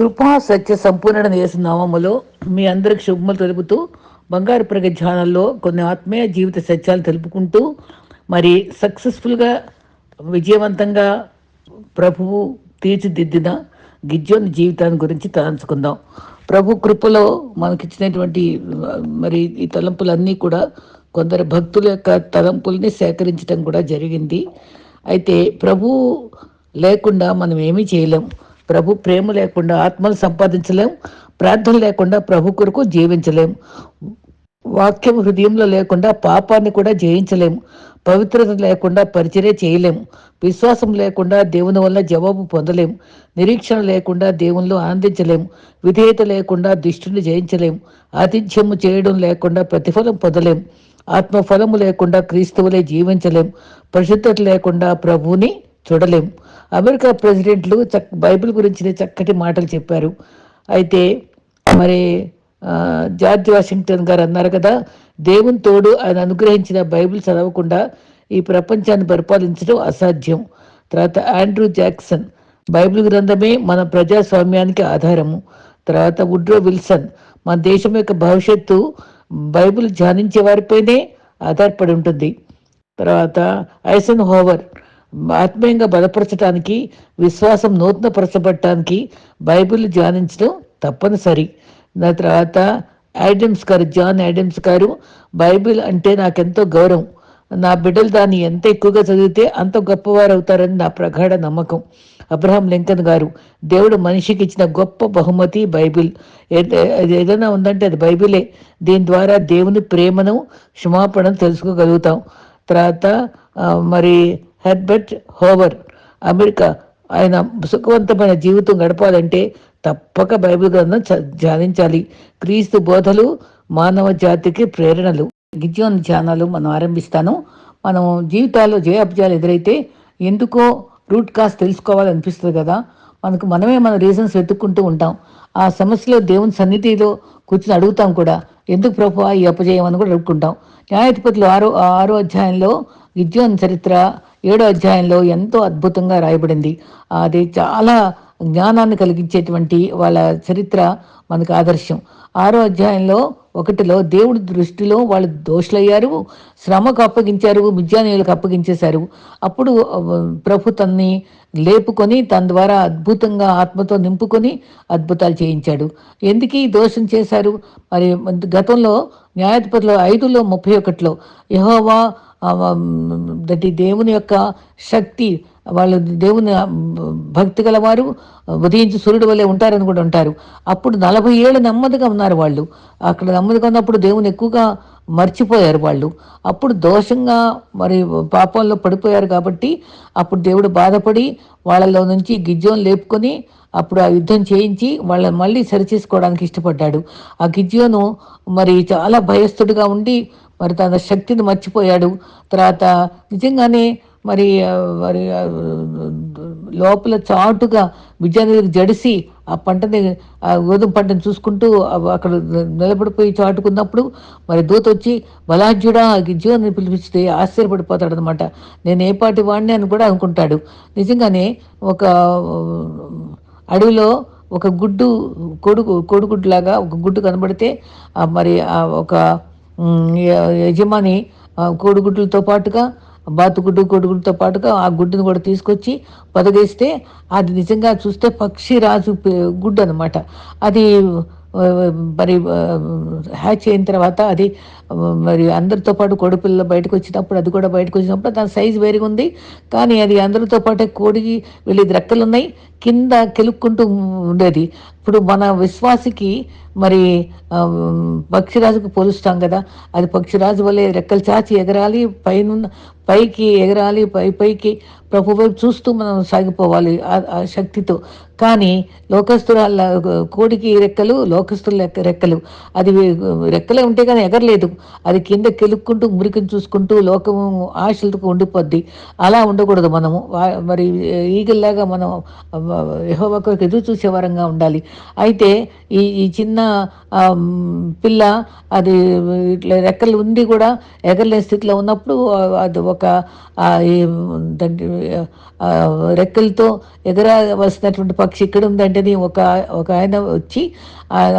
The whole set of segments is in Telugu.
కృపా సత్య సంపూర్ణ యేసు నామములో మీ అందరికి శుభములు తెలుపుతూ బంగారు ప్రగ ధ్యానంలో కొన్ని ఆత్మీయ జీవిత సత్యాలు తెలుపుకుంటూ మరి సక్సెస్ఫుల్గా విజయవంతంగా ప్రభువు తీర్చిదిద్దిన గిజ్జోని జీవితాన్ని గురించి తలంచుకుందాం ప్రభు కృపలో మనకిచ్చినటువంటి మరి ఈ తలంపులన్నీ కూడా కొందరు భక్తుల యొక్క తలంపుల్ని సేకరించడం కూడా జరిగింది. అయితే ప్రభు లేకుండా మనం ఏమీ చేయలేం. ప్రభు ప్రేమ లేకుండా ఆత్మలు సంపాదించలేం ప్రార్థన లేకుండా ప్రభు కొరకు జీవించలేం. వాక్యం హృదయంలో లేకుండా పాపాన్ని కూడా జయించలేం. పవిత్రత లేకుండా పరిచర్య చేయలేం. విశ్వాసం లేకుండా దేవుని వల్ల జవాబు పొందలేం. నిరీక్షణ లేకుండా దేవునిలో ఆనందించలేం. విధేయత లేకుండా దుష్టుని జయించలేం. ఆతిథ్యము చేయడం లేకుండా ప్రతిఫలం పొందలేం. ఆత్మఫలము లేకుండా క్రీస్తువులే జీవించలేం. పరిశుద్ధత లేకుండా ప్రభువుని చూడలేం. అమెరికా ప్రెసిడెంట్లు చక్ బైబిల్ గురించిన చక్కటి మాటలు చెప్పారు. అయితే మరి జార్జ్ వాషింగ్టన్ గారు అన్నారు కదా దేవుని తోడు ఆయన అనుగ్రహించిన బైబిల్ చదవకుండా ఈ ప్రపంచాన్ని పరిపాలించడం అసాధ్యం. తర్వాత ఆండ్రూ జాక్సన్ బైబిల్ గ్రంథమే మన ప్రజాస్వామ్యానికి ఆధారము. తర్వాత వుడ్రో విల్సన్ మన దేశం యొక్క భవిష్యత్తు బైబిల్ ధ్యానించే వారిపైనే ఆధారపడి ఉంటుంది. తర్వాత ఐసన్ హోవర్ ఆత్మీయంగా బలపరచడానికి విశ్వాసం నూతనపరచబడటానికి బైబిల్ ధ్యానించడం తప్పనిసరి. దాని తర్వాత ఐడమ్స్ గారు జాన్ ఐడమ్స్ గారు బైబిల్ అంటే నాకెంతో గౌరవం. నా బిడ్డలు దాన్ని ఎంత ఎక్కువగా చదివితే అంత గొప్పవారు అవుతారని నా ప్రగాఢ నమ్మకం. అబ్రహాం లింకన్ గారు దేవుడు మనిషికి ఇచ్చిన గొప్ప బహుమతి బైబిల్. ఏదైనా ఉందంటే అది బైబిలే. దీని ద్వారా దేవుని ప్రేమను క్షమాపణను తెలుసుకోగలుగుతాం. తర్వాత మరి హెర్బర్ట్ హోవర్. అమెరికా ఆయన సుఖవంతమైన జీవితం గడపాలంటే తప్పక బైబిల్ గ్రంథం చ- ధ్యానించాలి. క్రీస్తు బోధలు మానవ జాతికి ప్రేరణలు. గిజ్యోన్ ధ్యానాలు మనం ఆరంభిస్తాను. మనం జీవితాల్లో జయాబ్జాలు ఎదురైతే ఎందుకో రూట్ కాస్ తెలుసుకోవాలనిపిస్తుంది కదా. మనకు మనమే మన రీజన్స్ వెతుక్కుంటూ ఉంటాం. ఆ సమస్యలో దేవుని సన్నిధిలో కూర్చుని అడుగుతాం కూడా. ఎందుకు ప్రభు ఈ అపజయం అని కూడా అడుగుకుంటాం న్యాయాధిపతులు ఆరో ఆరో అధ్యాయంలో గిజ్యోన్ చరిత్ర ఏడో అధ్యాయంలో ఎంతో అద్భుతంగా రాయబడింది. అది చాలా జ్ఞానాన్ని కలిగించేటువంటి వాళ్ళ చరిత్ర మనకు ఆదర్శం. ఆరో అధ్యాయంలో ఒకటిలో దేవుడి దృష్టిలో వాళ్ళు దోషులయ్యారు శ్రమకు అప్పగించారు మిజ్యానీయులకు అప్పగించేశారు. అప్పుడు ప్రభు తన్ని లేపుకొని తన ద్వారా అద్భుతంగా ఆత్మతో నింపుకొని అద్భుతాలు చేయించాడు. ఎందుకు ఈ దోషం చేశారు? మరి గతంలో న్యాయాధిపతిలో ఐదులో ముప్పై ఒకటిలో యహోవా దటి దేవుని యొక్క శక్తి వాళ్ళు దేవుని భక్తి గలవారు ఉదయించి సూర్యుడు వల్లే ఉంటారని కూడా ఉంటారు అప్పుడు నలభై ఏళ్ళు నెమ్మదిగా ఉన్నారు వాళ్ళు. అక్కడ నెమ్మదిగా ఉన్నప్పుడు దేవుని ఎక్కువగా మర్చిపోయారు వాళ్ళు. అప్పుడు దోషంగా మరి పాపంలో పడిపోయారు కాబట్టి అప్పుడు దేవుడు బాధపడి వాళ్ళలో నుంచి గిజ్జోన్ లేపుకొని అప్పుడు ఆ యుద్ధం చేయించి వాళ్ళని మళ్ళీ సరిచేసుకోవడానికి ఇష్టపడ్డాడు. ఆ గిజ్జోను మరి చాలా భయస్థుడిగా ఉండి మరి తన శక్తిని మర్చిపోయాడు. తర్వాత నిజంగానే మరి మరి లోపల చాటుగా విజయానికి జడిసి ఆ పంటని ఆ గోధుమ పంటను చూసుకుంటూ అక్కడ నిలబడిపోయి చాటుకున్నప్పుడు మరి దూత వచ్చి బలాఢ్యుడా గిజ్జోని పిలిపిస్తే ఆశ్చర్యపడిపోతాడు అనమాట నేను ఏ పాటి వాడిని అని కూడా అనుకుంటాడు. నిజంగానే ఒక అడవిలో ఒక గుడ్డు కొడుకు కోడిగుడ్డులాగా ఒక గుడ్డు కనబడితే మరి ఆ ఒక యజమాని కోడిగుడ్లతో పాటుగా బాతుగుడ్డు కోడిగుడ్లతో పాటుగా ఆ గుడ్డును కూడా తీసుకొచ్చి పదగేస్తే అది నిజంగా చూస్తే పక్షి రాజు గుడ్డు అనమాట అది మరి హ్యాచ్ అయిన తర్వాత అది మరి అందరితో పాటు కోడిపిల్ల బయటకు వచ్చినప్పుడు అది కూడా బయటకు వచ్చినప్పుడు దాని సైజు వేరుగా ఉంది. కానీ అది అందరితో పాటే కోడికి వెళ్ళి రెక్కలు ఉన్నాయి. కింద కెలుక్కుంటూ ఉండేది. ఇప్పుడు మన విశ్వాసికి మరి పక్షిరాజుకు పోలుస్తాం కదా. అది పక్షిరాజు వల్లే రెక్కలు చాచి ఎగరాలి పైన పైకి ఎగరాలి పై పైకి ప్రభు వైపు చూస్తూ మనం సాగిపోవాలి ఆ- శక్తితో. కానీ లోకస్తుల కోడికి రెక్కలు లోకస్తుల రెక్కలు. అది రెక్కలే ఉంటే కానీ ఎగరలేదు. అది కింద కెలుక్కుంటూ మురికిని చూసుకుంటూ లోకము ఆశలతో ఉండిపోద్ది. అలా ఉండకూడదు మనము. మరి ఈగల్లాగా మనం ఎహో ఎదురు చూసే వరంగా ఉండాలి. అయితే ఈ ఈ చిన్న పిల్ల అది ఇట్లా రెక్కలు ఉండి కూడా ఎగరలేని స్థితిలో ఉన్నప్పుడు అది ఒక రెక్కలతో ఎగరా వస్తున్నటువంటి పక్షి ఇక్కడ ఉందంటేనే ఒక ఒక ఆయన వచ్చి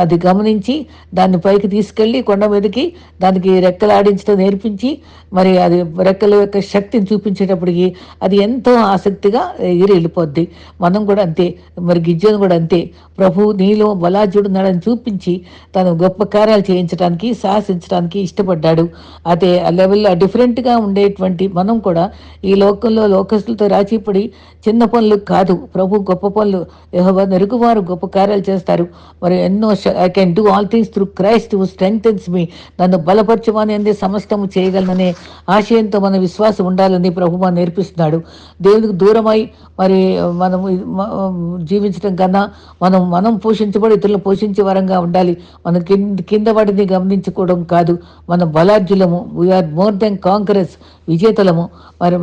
అది గమనించి దాన్ని పైకి తీసుకెళ్ళి కొండ మీదకి దానికి రెక్కలు ఆడించడం నేర్పించి మరి అది రెక్కల యొక్క శక్తిని చూపించేటప్పటికి అది ఎంతో ఆసక్తిగా ఎగిరి వెళ్ళిపోద్ది. మనం కూడా అంతే మరి గిజ్జను కూడా అంతే. ప్రభు నీలో బలాజుడున్నాడని చూపించి తను గొప్ప కార్యాలు చేయించడానికి సాహసించడానికి ఇష్టపడ్డాడు. అదే ఆ లెవెల్లో డిఫరెంట్గా ఉండేటువంటి మనం కూడా ఈ లోకంలో లోకస్తులతో రాచిపడి చిన్న పనులు కాదు. ప్రభు గొప్ప పనులు నెరుగువారు గొప్ప కార్యాలు చేస్తారు. మరి ఎన్నో I can do all things through Christ who strengthens me. నన్ను బలపరచమని అందే సమస్తము చేయగలననే ఆశయంతో మన విశ్వాసం ఉండాలని ప్రభు మన నేర్పిస్తున్నాడు. దేవునికి దూరమై మరి మనం జీవించడం కన్నా మనం మనం పోషించబడి ఇతరులను పోషించే వరంగా ఉండాలి. మన కింద కింద వాటిని గమనించుకోవడం కాదు. మన బలార్జులము we are more than Congress విజేతలము. మరి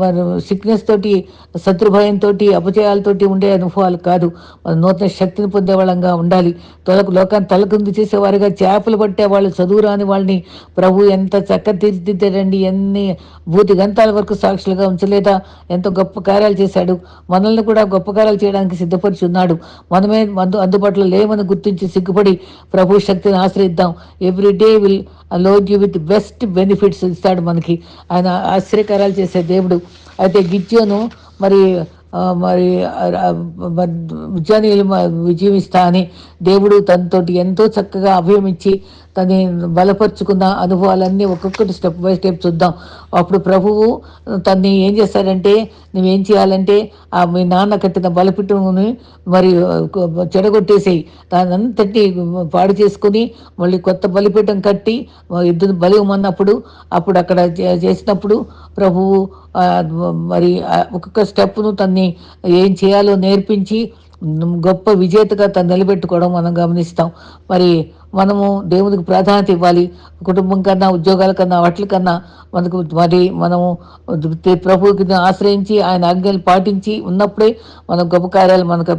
మరి సిక్నెస్ తోటి శత్రుభయంతో అపజయాలతోటి ఉండే అనుభవాలు కాదు. మన నూతన శక్తిని పొందే వాళ్ళంగా ఉండాలి. తొలకు లోకాన్ని తలకుంది చేసేవారుగా చేపలు పట్టే వాళ్ళు చదువు రాని వాళ్ళని ప్రభు ఎంత చక్క తీర్చిదిద్దాడండి. ఎన్ని భూతి గంతాల వరకు సాక్షులుగా ఉంచలేదా? ఎంతో గొప్ప కార్యాలు చేశాడు. మనల్ని కూడా గొప్ప కార్యాలు చేయడానికి సిద్ధపరిచి ఉన్నాడు మనమే మందు అందుబాటులో లేమని గుర్తించి సిగ్గుపడి ప్రభు శక్తిని ఆశ్రయిద్దాం. Every day will load you with best benefits ఇస్తాడు మనకి. ఆయన ఆశ్చర్యకారాలు చేసే దేవుడు. అయితే గిజ్జోను మరి మరి ఆ, ఆ, విజయం ఇస్తా అని దేవుడు తనతోటి ఎంతో చక్కగా అభయమిచ్చి తని బలపరుచుకున్న అనుభవాలన్నీ ఒక్కొక్కటి స్టెప్ బై స్టెప్ చూద్దాం. అప్పుడు ప్రభువు తన్ని ఏం చేస్తాడంటే నువ్వేం చేయాలంటే ఆ మీ నాన్న కట్టిన బలపిట్టుని మరి చెడగొట్టేసేయి. దాని పాడు చేసుకుని మళ్ళీ కొత్త బలిపీఠం కట్టి ఇద్దరు బలి ఇవ్వమన్నప్పుడు అప్పుడు అక్కడ చే- చేసినప్పుడు ప్రభువు మరి ఒక్కొక్క స్టెప్ను తన్ని ఏం చేయాలో నేర్పించి గొప్ప విజేతగా తను నిలబెట్టుకోవడం మనం గమనిస్తాం. మరి మనము దేవునికి ప్రాధాన్యత ఇవ్వాలి. కుటుంబం కన్నా ఉద్యోగాల కన్నా వాటి కన్నా మనకు మరి మనము ప్రభువుకి ఆశ్రయించి ఆయన ఆజ్ఞలు పాటించి ఉన్నప్పుడే మన గొప్ప కార్యాలు మనకు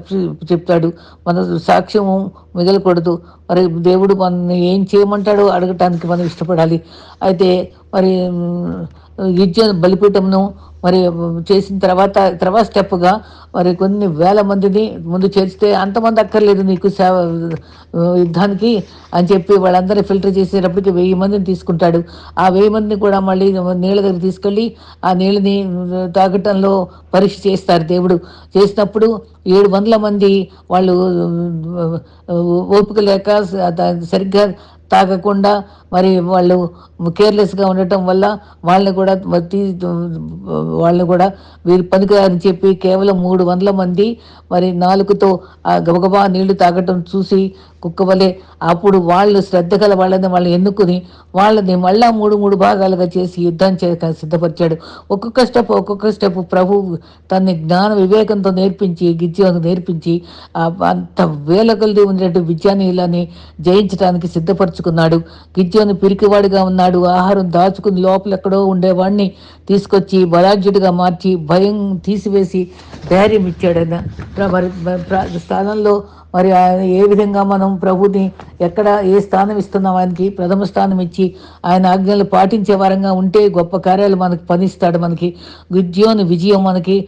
చెప్తాడు. మన సాక్ష్యము మిగలకూడదు. మరి దేవుడు మనల్ని ఏం చేయమంటాడో అడగటానికి మనం ఇష్టపడాలి. అయితే మరి విద్య బలిపీఠంను మరి చేసిన తర్వాత తర్వాత స్టెప్గా మరి కొన్ని వేల మందిని ముందు చేస్తే అంతమంది అక్కర్లేదు నీకు సేవ యుద్ధానికి అని చెప్పి వాళ్ళందరినీ ఫిల్టర్ చేసేటప్పటికి వెయ్యి మందిని తీసుకుంటాడు. ఆ వెయ్యి మందిని కూడా మళ్ళీ నీళ్ళ దగ్గర తీసుకెళ్ళి ఆ నీళ్ళని తాగటంలో పరీక్ష చేస్తారు దేవుడు. చేసినప్పుడు ఏడు వందల మంది వాళ్ళు ఓపిక లేక సరిగ్గా తాగకుండా మరి వాళ్ళు కేర్లెస్గా ఉండటం వల్ల వాళ్ళని కూడా వాళ్ళని కూడా వీరు పనికిరాని చెప్పి కేవలం మూడు వందల మంది మరి నాలుగుతో గబగబా నీళ్ళు తాగటం చూసి కుక్క వలె అప్పుడు వాళ్ళు శ్రద్ధ గల వాళ్ళని వాళ్ళు ఎన్నుకుని వాళ్ళని మళ్ళా మూడు మూడు భాగాలుగా చేసి యుద్ధం చేయక సిద్ధపరిచాడు. ఒక్కొక్క స్టెప్ ఒక్కొక్క స్టెప్ ప్రభు తన్ని జ్ఞాన వివేకంతో నేర్పించి గిజ్జోను నేర్పించి అంత వేల కొలది ఉండేటువంటి విద్యానీయులని జయించడానికి సిద్ధపరచుకున్నాడు. గిజ్జోను పిరికివాడిగా ఉన్నాడు. ఆహారం దాచుకుని లోపల ఎక్కడో ఉండేవాడిని తీసుకొచ్చి బలాఢ్యుడిగా మార్చి భయం తీసివేసి ధైర్యం ఇచ్చాడు ప్ర- మరి ప్ర- స్థానంలో మరి ఆయన ఏ విధంగా మనం ప్రభుని ఎక్కడ ఏ స్థానం ఇస్తున్నాం ఆయనకి ప్రథమ స్థానం ఇచ్చి ఆయన ఆజ్ఞలు పాటించే వారంగా ఉంటే గొప్ప కార్యాలు మనకి పనిస్తాడు మనకి. విద్యోని విజయం మనకి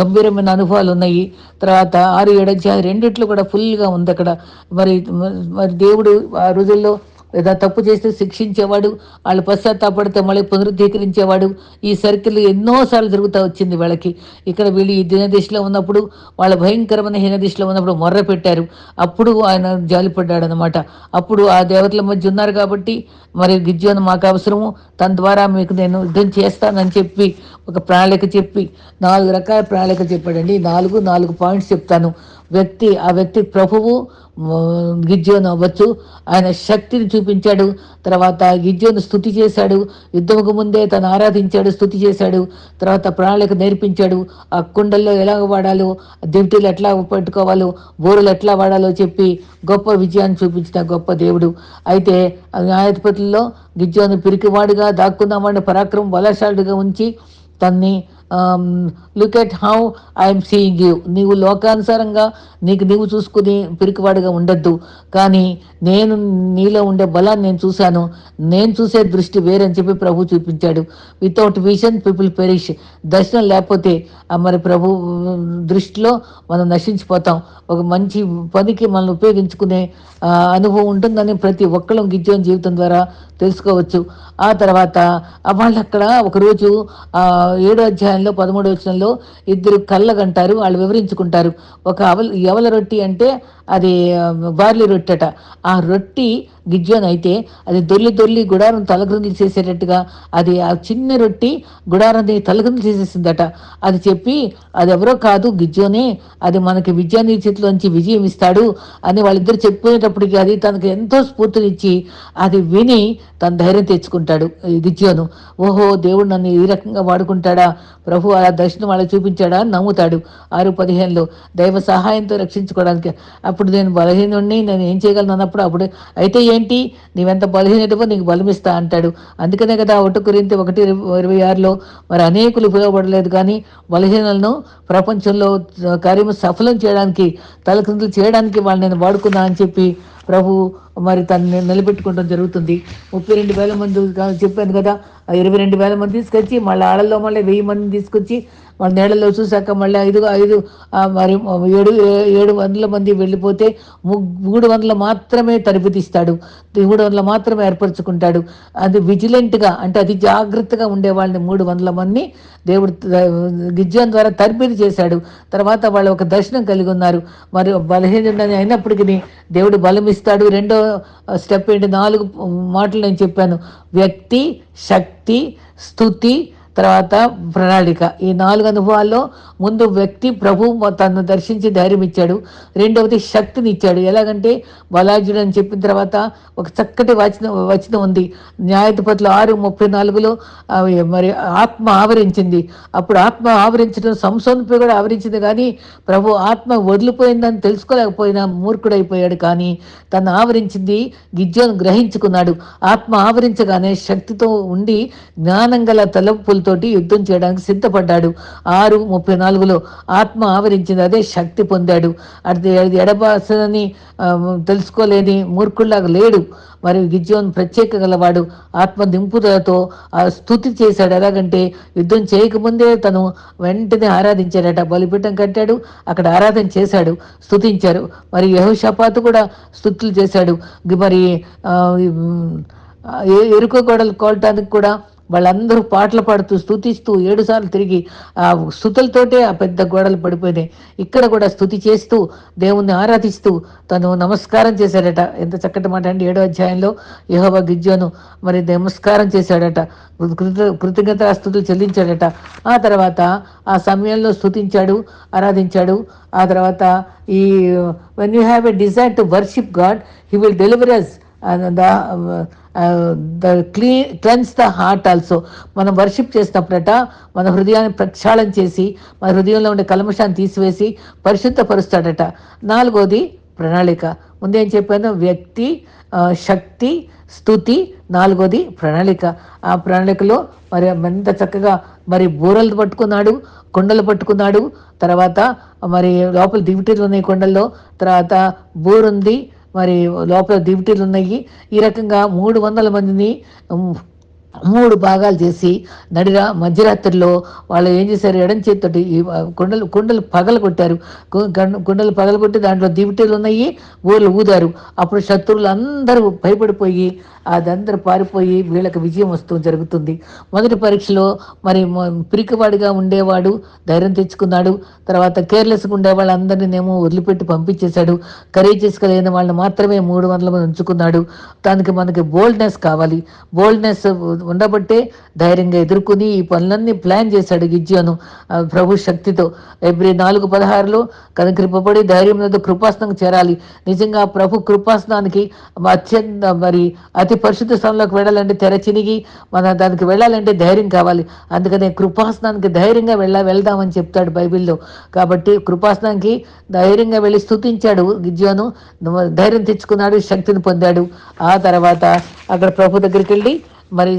గంభీరమైన అనుభవాలు ఉన్నాయి. తర్వాత ఆరు ఏడు రెండిట్లు కూడా ఫుల్గా ఉంది అక్కడ. మరి మరి దేవుడు ఆ రోజుల్లో లేదా తప్పు చేస్తే శిక్షించేవాడు వాళ్ళు పశ్చాత్తాపడితే మళ్ళీ పునరుద్ధీకరించేవాడు. ఈ సర్కిల్ ఎన్నోసార్లు జరుగుతూ వచ్చింది వాళ్ళకి. ఇక్కడ వీళ్ళు ఈ దినదిశలో ఉన్నప్పుడు వాళ్ళ భయంకరమైన హీనదిశలో ఉన్నప్పుడు మొర్ర పెట్టారు. అప్పుడు ఆయన జాలిపడ్డాడు అనమాట అప్పుడు ఆ దేవతల మధ్య ఉన్నారు కాబట్టి మరి గిజ్జోను మాకు అవసరము తన ద్వారా మీకు నేను యుద్ధం చేస్తానని చెప్పి ఒక ప్రణాళిక చెప్పి నాలుగు రకాల ప్రణాళిక చెప్పాడండి. నాలుగు నాలుగు పాయింట్స్ చెప్తాను. వ్యక్తి ఆ వ్యక్తి ప్రభువు గిజ్జోను అవ్వచ్చు. ఆయన శక్తిని చూపించాడు. తర్వాత గిద్యోను స్థుతి చేశాడు. యుద్ధముకు ముందే తను ఆరాధించాడు స్థుతి చేశాడు. తర్వాత ప్రణాళిక నేర్పించాడు. ఆ కుండల్లో ఎలా వాడాలో దివిటీలు ఎట్లా పట్టుకోవాలో బోరులు ఎట్లా వాడాలో చెప్పి గొప్ప విజయాన్ని చూపించిన గొప్ప దేవుడు. అయితే న్యాయాధిపతుల్లో గిజ్జోను పిరికివాడుగా దాక్కున్నవాడిని పరాక్రమం బలశాలుడిగా ఉంచి తన్ని look at how I'm seeing you నీవు లోకానుసారంగా నీకు నీవు చూసుకుని పిరికివాడుగా ఉండద్దు. కానీ నేను నీలో ఉండే బలాన్ని నేను చూశాను. నేను చూసే దృష్టి వేరని చెప్పి ప్రభు చూపించాడు. వితౌట్ విజన్ పీపుల్ పెరిష్ దర్శనం లేకపోతే మరి ప్రభు దృష్టిలో మనం నశించిపోతాం. ఒక మంచి పనికి మనల్ని ఉపయోగించుకునే అనుభవం ఉంటుందని ప్రతి ఒక్కళ్ళం గిజ్జోన్ జీవితం ద్వారా తెలుసుకోవచ్చు. ఆ తర్వాత వాళ్ళు అక్కడ ఒకరోజు ఏడో అధ్యాయం అధ్యాయంలో పదమూడు వచనంలో ఇద్దరు కళ్ళగంటారు వాళ్ళు వివరించుకుంటారు. ఒక అవల ఎవల రొట్టి అంటే అది బార్లీ రొట్టెట. ఆ రొట్టి గిజ్జోన్ అయితే అది దొల్లి దొల్లి గుడారం తలగ్రందులు చేసేటట్టుగా అది ఆ చిన్న రొట్టి గుడారాన్ని తలగ్రందులు చేసేసిందట. అది చెప్పి అది ఎవరో కాదు గిజ్జోనే అది మనకి విజయాన్ని చేతిలోంచి విజయం ఇస్తాడు అని వాళ్ళిద్దరు చెప్పుకునేటప్పటికి అది తనకు ఎంతో స్ఫూర్తినిచ్చి అది విని తన ధైర్యం తెచ్చుకుంటాడు ఈ గిజ్జోను. ఓహో దేవుడు నన్ను ఈ రకంగా వాడుకుంటాడా? ప్రభు ఆ దర్శనం వాళ్ళకి చూపించాడా? అని నమ్ముతాడు ఆరు పదిహేనులో. దైవ సహాయంతో రక్షించుకోవడానికి. అప్పుడు నేను బలహీనుడిని నేను ఏం చేయగలను అన్నప్పుడు అప్పుడు అయితే ఏంటి? నీవెంత బలహీనటవో నీకు బలమిస్తా అంటాడు. అందుకనే కదా ఒకటి గురించి ఒకటి ఇరవై ఆరులో మరి అనేకులు ఉపయోగపడలేదు కానీ బలహీనలను ప్రపంచంలో కార్యము సఫలం చేయడానికి తలకిందులు చేయడానికి వాళ్ళు నేను వాడుకున్నా అని చెప్పి ప్రభు మరి తను నిలబెట్టుకోవడం జరుగుతుంది. ముప్పై రెండు వేల మంది చెప్పాను కదా ఇరవై రెండు వేల మంది తీసుకొచ్చి మళ్ళీ ఆడల్లో మళ్ళీ వెయ్యి మందిని తీసుకొచ్చి వాళ్ళ నీళ్ళలో చూసాక మళ్ళీ ఐదు ఐదు మరి ఏడు ఏడు వందల మంది వెళ్ళిపోతే ము- మూడు వందల మాత్రమే తరబి తీస్తాడు మూడు వందల మాత్రమే ఏర్పరచుకుంటాడు. అది విజిలెంట్గా అంటే అతి జాగ్రత్తగా ఉండే వాళ్ళని మూడు వందల మంది దేవుడు గిజ్జం ద్వారా తర్బీదు చేశాడు. తర్వాత వాళ్ళు ఒక దర్శనం కలిగి ఉన్నారు. మరి బలహీనుడని అయినప్పటికీ దేవుడు బలం ఇస్తాడు రెండో స్టెప్ ఏంటి? నాలుగు మాటలు నేను చెప్పాను. వ్యక్తి శక్తి స్థుతి తర్వాత ప్రణాళిక. ఈ నాలుగు అనుభవాల్లో ముందు వ్యక్తి ప్రభు తను దర్శించి ధైర్యం ఇచ్చాడు. రెండవది శక్తిని ఇచ్చాడు. ఎలాగంటే బలాజుడు అని చెప్పిన తర్వాత ఒక చక్కటి వచనం వచనం ఉంది. న్యాయాధిపతులు ఆరు ముప్పై నాలుగులో మరి ఆత్మ ఆవరించింది. అప్పుడు ఆత్మ ఆవరించడం సంసోన్పై కూడా ఆవరించింది. కానీ ప్రభు ఆత్మ వదిలిపోయిందని తెలుసుకోలేకపోయినా మూర్ఖుడైపోయాడు. కానీ తను ఆవరించింది గిజ్జోను గ్రహించుకున్నాడు. ఆత్మ ఆవరించగానే శక్తితో ఉండి జ్ఞానం గల తలపులు తోటి యుద్ధం చేయడానికి సిద్ధపడ్డాడు. ఆరు ముప్పై నాలుగులో ఆత్మ ఆవరించింది. అదే శక్తి పొందాడు. అది ఎడబాసని తెలుసుకోలేని మూర్ఖుల్లాగా లేడు. మరి గిజ్జోన్ ప్రత్యేక గలవాడు. ఆత్మ దింపుదలతో స్థుతి చేశాడు. ఎలాగంటే యుద్ధం చేయకముందే తను వెంటనే ఆరాధించాడట. బలిపీఠం కట్టాడు. అక్కడ ఆరాధన చేశాడు. స్థుతించారు. మరి యహోషపాతు కూడా స్థుతులు చేశాడు. మరి ఎరుక గోడలు కోల్టానికి కూడా వాళ్ళందరూ పాటలు పాడుతూ స్థుతిస్తూ ఏడుసార్లు తిరిగి ఆ స్థుతులతోటే ఆ పెద్ద గోడలు పడిపోయినాయి. ఇక్కడ కూడా స్థుతి చేస్తూ దేవుణ్ణి ఆరాధిస్తూ తను నమస్కారం చేశాడట. ఎంత చక్కటి మాట అండి. ఏడో అధ్యాయంలో యెహోవా గిజ్జోను మరి నమస్కారం చేశాడట. కృత కృతజ్ఞత స్థుతులు చెల్లించాడట. ఆ తర్వాత ఆ సమయంలో స్థుతించాడు ఆరాధించాడు. ఆ తర్వాత ఈ when you have a desire to worship God he will deliver us the the క్లీ cleanse the heart also. మనం వర్షిప్ చేసినప్పుడట మన హృదయాన్ని ప్రక్షాళన చేసి మన హృదయంలో ఉండే కల్మషాన్ని తీసివేసి పరిశుద్ధపరుస్తాడట. నాలుగోది ప్రణాళిక. ముందేం చెప్పాను? వ్యక్తి శక్తి స్థుతి. నాలుగోది ప్రణాళిక. ఆ ప్రణాళికలో మరి ఎంత చక్కగా మరి బూరలు పట్టుకున్నాడు కొండలు పట్టుకున్నాడు. తర్వాత మరి లోపల దివిటీలు ఉన్నాయి కొండల్లో. తర్వాత బోరుంది మరి లోపల దివిటీలు ఉన్నాయి. ఈ రకంగా మూడు వందల మందిని మూడు భాగాలు చేసి నడిరా మధ్యరాత్రిలో వాళ్ళు ఏం చేశారు? ఎడం చేతితోటి కుండలు కుండలు పగలు కొట్టారు. కుండలు పగలు కొట్టి దాంట్లో దివిటీలు ఉన్నాయి ఊర్లు ఊదారు. అప్పుడు శత్రువులు అందరూ భయపడిపోయి అదందరూ పారిపోయి వీళ్ళకి విజయం వస్తూ జరుగుతుంది. మొదటి పరీక్షలో మరి పిరికివాడిగా ఉండేవాడు ధైర్యం తెచ్చుకున్నాడు. తర్వాత కేర్లెస్గా ఉండే వాళ్ళందరినేమో వదిలిపెట్టి పంపించేశాడు. కరేజెస్గా లేని వాళ్ళని మాత్రమే మూడు వందల మంది ఉంచుకున్నాడు. దానికి మనకి బోల్డ్నెస్ కావాలి. బోల్డ్నెస్ ఉండబట్టే ధైర్యంగా ఎదుర్కొని ఈ పనులన్నీ ప్లాన్ చేశాడు గిజ్జోను ప్రభు శక్తితో. ఎబ్రి నాలుగు పదహారులో కనుకృపబడి ధైర్యం మీద కృపాసనం చేరాలి. నిజంగా ప్రభు కృపాసనానికి అత్యంత మరి అతి పరిశుద్ధ స్థలంలోకి వెళ్ళాలంటే తెరచినిగి మన దానికి వెళ్ళాలంటే ధైర్యం కావాలి. అందుకనే కృపాసనానికి ధైర్యంగా వెళ్ళ వెళ్దామని చెప్తాడు బైబిల్లో. కాబట్టి కృపాసనానికి ధైర్యంగా వెళ్ళి స్తుతించాడు గిజ్జోను. ధైర్యం తెచ్చుకున్నాడు శక్తిని పొందాడు. ఆ తర్వాత అక్కడ ప్రభు దగ్గరికి వెళ్ళి మరి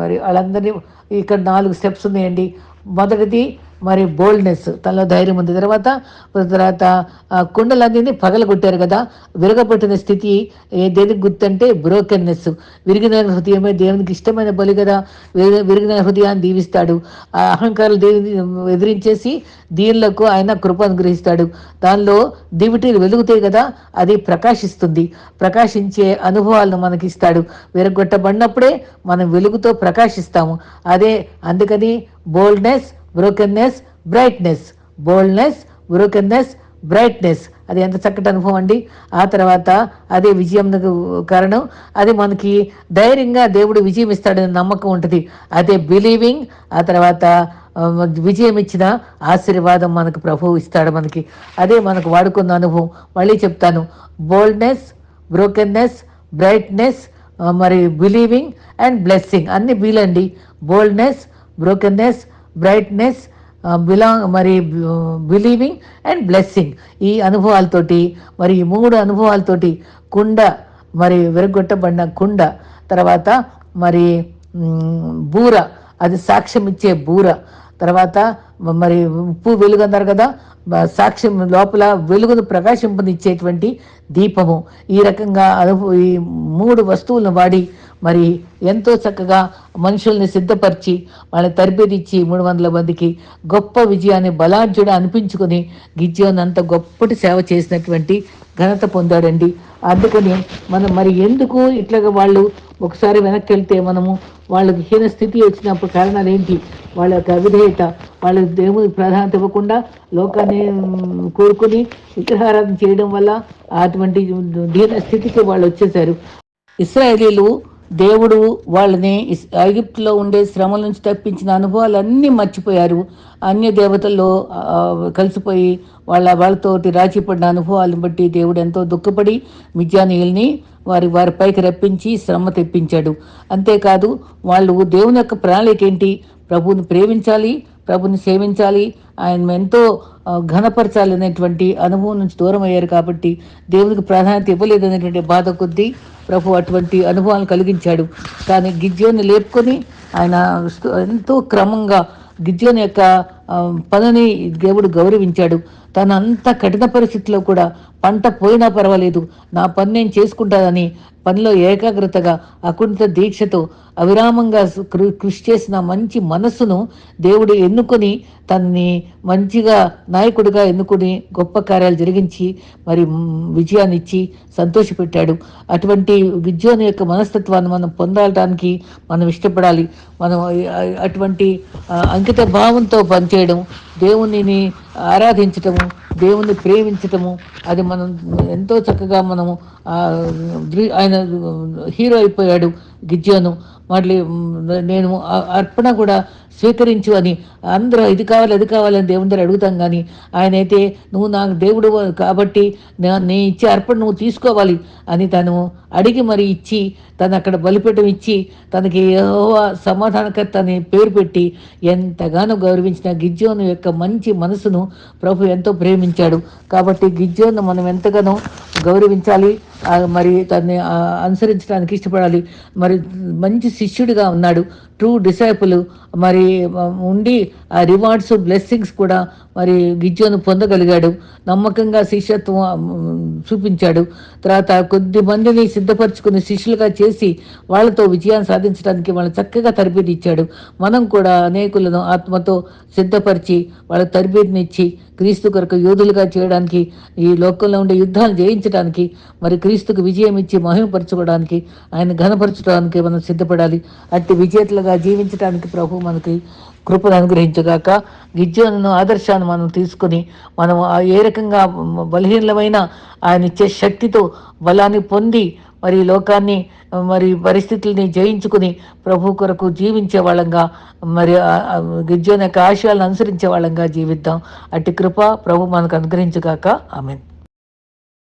మరి వాళ్ళందరినీ ఇక్కడ నాలుగు స్టెప్స్ ఉన్నాయండి. మొదటిది మరి బోల్డ్నెస్ తనలో ధైర్యం ఉంది. తర్వాత తర్వాత ఆ, కుండలన్నీ పగలగొట్టారు కదా. విరగబట్టిన స్థితి దేనికి గుర్తంటే బ్రోకెన్నెస్ విరిగిన హృదయమే దేవునికి ఇష్టమైన బలి కదా. విరిగిన హృదయాన్ని దీవిస్తాడు. ఆ అహంకారాలు దేవుని ఎదిరించేసి దీనిలకు ఆయన కృప అనుగ్రహిస్తాడు. దానిలో దివిటీలు వెలుగుతాయి కదా అది ప్రకాశిస్తుంది. ప్రకాశించే అనుభవాలను మనకి ఇస్తాడు విరగొట్టబడినప్పుడే మనం వెలుగుతో ప్రకాశిస్తాము. అదే అందుకని boldness brokenness brightness. Boldness brokenness brightness. అది ఎంత చక్కటి అనుభవం అండి. ఆ తర్వాత అదే విజయం కారణం. అది మనకి ధైర్యంగా దేవుడు విజయం ఇస్తాడని నమ్మకం ఉంటుంది. అదే బిలీవింగ్. ఆ తర్వాత విజయం ఇచ్చిన ఆశీర్వాదం మనకు ప్రభువు ఇస్తాడు మనకి. అదే మనకు వాడుకున్న అనుభవం. మళ్ళీ చెప్తాను. బోల్డ్నెస్ బ్రోకెన్నెస్ బ్రైట్నెస్ మరి బిలీవింగ్ అండ్ బ్లెస్సింగ్. అన్ని బీలండి boldness brokenness brightness belong uh, మరి బిలీవింగ్ అండ్ బ్లెస్సింగ్ ఈ అనుభవాలతోటి మరి ఈ మూడు అనుభవాలతోటి కుండ మరి విరగొట్టబడిన కుండ తర్వాత మరి బూర అది సాక్ష్యం ఇచ్చే బూర తర్వాత మరి ఉప్పు వెలుగు అన్నారు కదా సాక్ష్యం లోపల వెలుగును ప్రకాశింపనిచ్చేటువంటి దీపము. ఈ రకంగా అనుభవ ఈ మూడు వస్తువులను వాడి మరి ఎంతో చక్కగా మనుషుల్ని సిద్ధపరిచి వాళ్ళని తరబేదిచ్చి మూడు వందల మందికి గొప్ప విజయాన్ని బలాఢ్యుడు అనిపించుకుని గిజ్యోన్ అంత గొప్పటి సేవ చేసినటువంటి ఘనత పొందాడండి. అందుకని మనం మరి ఎందుకు ఇట్లాగా వాళ్ళు ఒకసారి వెనక్కి వెళ్తే మనము వాళ్ళకి హీన స్థితి వచ్చినప్పుడు కారణాలు ఏంటి? వాళ్ళ యొక్క అవిధేయత వాళ్ళ దేవుని ప్రాధాన్యత ఇవ్వకుండా లోకాన్ని కోరుకుని విగ్రహారాధన చేయడం వల్ల అటువంటి దీన స్థితికి వాళ్ళు వచ్చేసారు ఇస్రాయేలీలు దేవుడు వాళ్ళని ఐగిప్తులో ఉండే శ్రమల నుంచి తప్పించిన అనుభవాలన్నీ మర్చిపోయారు. అన్య దేవతల్లో కలిసిపోయి వాళ్ళ వాళ్ళతోటి రాచిపడిన అనుభవాలను బట్టి దేవుడు ఎంతో దుఃఖపడి మిజ్యానీయుల్ని వారి వారి పైకి రప్పించి శ్రమ తెప్పించాడు. అంతేకాదు వాళ్ళు దేవుని యొక్క ప్రణాళిక ఏంటి? ప్రభువుని ప్రేమించాలి ప్రభుని సేవించాలి. ఆయన ఎంతో ఘనపరచాలి అనేటువంటి అనుభవం నుంచి దూరం అయ్యారు కాబట్టి దేవునికి ప్రాధాన్యత ఇవ్వలేదు అనేటువంటి బాధ కొద్దీ ప్రభు అటువంటి అనుభవాలు కలిగించాడు. కానీ గిజ్జోని లేపుకొని ఆయన ఎంతో క్రమంగా గిజ్జోని యొక్క పనిని దేవుడు గౌరవించాడు. తన అంత కఠిన పరిస్థితిలో కూడా పంట పోయినా పర్వాలేదు. నా పని నేను చేసుకుంటానని పనిలో ఏకాగ్రతగా అకుంఠిత దీక్షతో అవిరామంగా కృషి చేసిన మంచి మనస్సును దేవుడు ఎన్నుకొని తనని మంచిగా నాయకుడిగా ఎన్నుకొని గొప్ప కార్యాలు జరిగించి మరి విజయాన్నిచ్చి విజయాన్ని ఇచ్చి సంతోషపెట్టాడు. అటువంటి విద్యోని యొక్క మనస్తత్వాన్ని మనం పొందడానికి మనం ఇష్టపడాలి. మనం అటువంటి అంకిత భావంతో పనిచేయడం దేవునిని ఆరాధించటము దేవుణ్ణి ప్రేమించటము అది మనం ఎంతో చక్కగా మనము ఆయన హీరో అయిపోయాడు గిజ్జోను. మళ్ళీ నేను అర్పణ కూడా స్వీకరించు అని అందరూ ఇది కావాలి అది కావాలని దేవుని దగ్గర అడుగుతాం కానీ ఆయన అయితే నువ్వు నాకు దేవుడు కాబట్టి నా- నీ ఇచ్చే అర్పణ నువ్వు తీసుకోవాలి అని తను అడిగి మరి ఇచ్చి తను అక్కడ బలిపీఠం ఇచ్చి తనకి యెహోవా సమాధానకర్త అని పేరు పెట్టి ఎంతగానో గౌరవించిన గిజ్జోను యొక్క మంచి మనసును ప్రభు ఎంతో ప్రేమించాడు. కాబట్టి గిజ్జోను మనం ఎంతగానో గౌరవించాలి మరి తన్ని అనుసరించడానికి ఇష్టపడాలి. మరి మంచి శిష్యుడిగా ఉన్నాడు. ట్రూ డిసైపుల్ మరి ఉండి ఆ రివార్డ్స్ బ్లెస్సింగ్స్ కూడా మరి గిజ్జోను పొందగలిగాడు. నమ్మకంగా శిష్యత్వం చూపించాడు. తర్వాత కొద్ది మందిని సిద్ధపరచుకుని శిష్యులుగా చేసి వాళ్ళతో విజయాన్ని సాధించడానికి వాళ్ళని చక్కగా తరబేది ఇచ్చాడు మనం కూడా అనేకులను ఆత్మతో సిద్ధపరిచి వాళ్ళ తరబేతిని క్రీస్తు కొరకు యోధులుగా చేయడానికి ఈ లోకంలో ఉండే యుద్ధాలు జయించడానికి మరి క్రీస్తుకు విజయం ఇచ్చి మహిమపరచుకోవడానికి ఆయన ఘనపరచడానికి మనం సిద్ధపడాలి. అట్టి విజేతలుగా జీవించడానికి ప్రభు మనకి కృపను అనుగ్రహించగాక గిజ్జోను ఆదర్శాన్ని మనం తీసుకొని మనం ఏ రకంగా బలహీనమైన ఆయన ఇచ్చే శక్తితో బలాన్ని పొంది మరి లోకాన్ని మరి పరిస్థితుల్ని జయించుకుని ప్రభు కొరకు జీవించే వాళ్ళంగా మరి ఆ- గిజ్జోని యొక్క ఆశయాలను అనుసరించే వాళ్ళంగా జీవిద్దాం. అట్టి కృప ప్రభు మనకు అనుగ్రహించగాక. ఆమెను.